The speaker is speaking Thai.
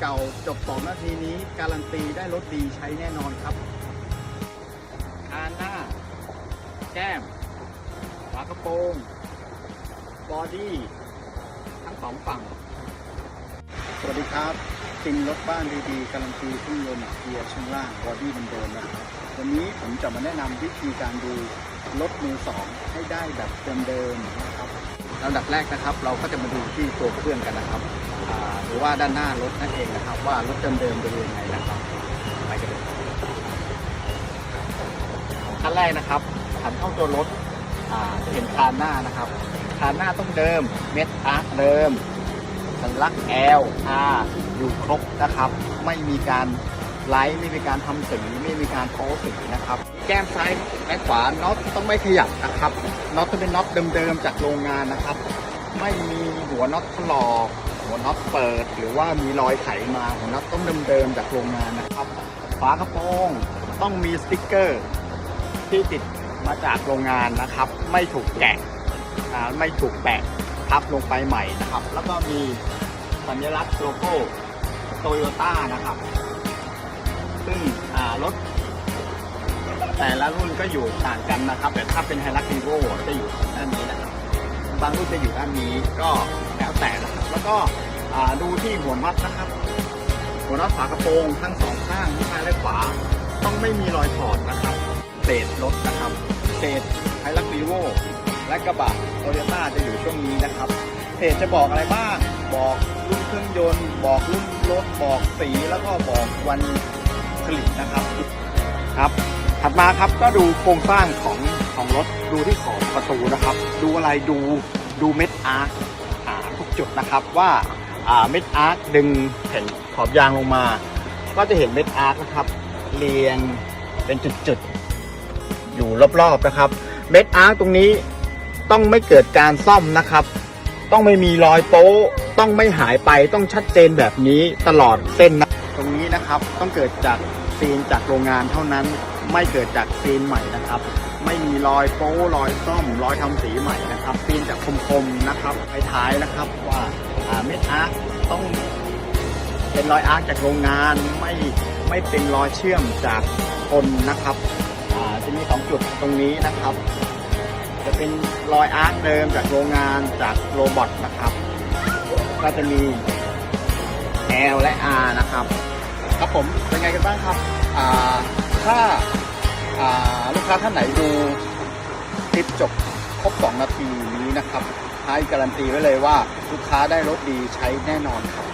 เก่าจบ 2 นาทีนี้ การันตีได้รถดีใช้แน่นอนครับคานหน้า แก้มฝากระโปรงบอดี้ทั้งสองฝั่ง สวัสดีครับตินรถบ้านดีๆ การันตีเครื่องยนต์เกียร์ช่วงล่างบอดี้เดิมๆนะครับวันนี้ผมจะมาแนะนำวิธีการดูรถมือสองให้ได้แบบเดิมๆนะครับลำดับแรกนะครับ เราก็จะมาดูที่ตัวเครื่องกันนะครับอ่า หรือว่าด้านหน้ารถนั่นเองนะครับ ว่ารถเดิมๆเป็นยังไงนะครับไปกันเลยขั้นแรกนะครับหันเข้าตัวรถจะเห็นคานหน้านะครับคานหน้าต้องเดิมเม็ดอาร์เดิมสัญลักษณ์ L R อยู่ครบนะครับ ไม่มีการไลท์ไม่มีการทำสีไม่มีการโป๊สีนะครับ แก้มซ้ายและขวาน็อตต้องไม่ขยับนะครับน็อตต้องเป็นน็อตเดิมๆจากโรงงานนะครับ ไม่มีหัวน็อตถลอก หัวน็อตเปิด หรือว่ามีรอยไขมาหัวน็อตต้องเดิมๆจากโรงงานนะครับฝากระโปรงต้องมีสติ๊กเกอร์ ที่ติดมาจากโรงงานนะครับ ไม่ถูกแกะไม่ถูกแปะทับลงไปใหม่นะครับ แล้วก็มีสัญลักษณ์โลโก้โตโยต้านะครับ ซึ่งรถแต่ละรุ่นก็อยู่ต่างกันนะครับ แต่ถ้าเป็นไฮรักรีโวจะอยู่ด้านนี้นะครับ บางรุ่นจะอยู่ด้านนี้ก็ แล้วแต่นะครับ แล้วก็ดูที่หัวน็อตนะครับ หัวน็อตฝากระโปรงทั้งสองข้างทั้งซ้ายและขวา ต้องไม่มีรอยถอดนะครับเศษรถนะครับเศษไฮรักรีโวและกระบะโตโยต้าจะอยู่ช่วงนี้นะครับเพจจะบอกอะไรบ้าง บอกรุ่นเครื่องยนต์ บอกรุ่นรถ บอกสีแล้วก็บอกวันผลิตนะครับครับ ถัดมาครับก็ดูโครงสร้างของของรถดูที่ขอบประตูนะครับ ดูอะไรดูดูเม็ดอาร์ ทุกจุดนะครับว่าเม็ดอาร์คดึงแผ่นขอบยางลงมา ก็จะเห็นเม็ดอาร์คนะครับ เรียงเป็นจุดๆ อยู่รอบๆนะครับ เม็ดอาร์คตรงนี้ต้องไม่เกิดการซ่อมนะครับ ต้องไม่มีรอยโป๊ต้องไม่หายไปต้องชัดเจนแบบนี้ตลอดเส้นนะตรงนี้นะครับต้องเกิดจากซีนจากโรงงานเท่านั้น ไม่เกิดจากซีนใหม่นะครับ ไม่มีรอยโป๊ะรอยซ่อมรอยทำสีใหม่นะครับซีนจากคมๆนะครับไปท้ายนะครับว่าเม็ดอาร์คต้องเป็นรอยอาร์คจากโรงงานไม่ไม่เป็นรอยเชื่อมจากคนนะครับจะมีสองจุดตรงนี้นะครับ จะเป็นรอยอาร์คเดิมจากโรงงานจากโรบอทนะครับ ก็จะมี L และ R นะครับครับผมเป็นไงกันบ้างครับอ่า ค้าท่านไหนดูคลิปจบครบ 2 นาทีนี้นะครับท้ายการันตีไว้เลยว่าลูกค้าได้รถดีใช้แน่นอนครับ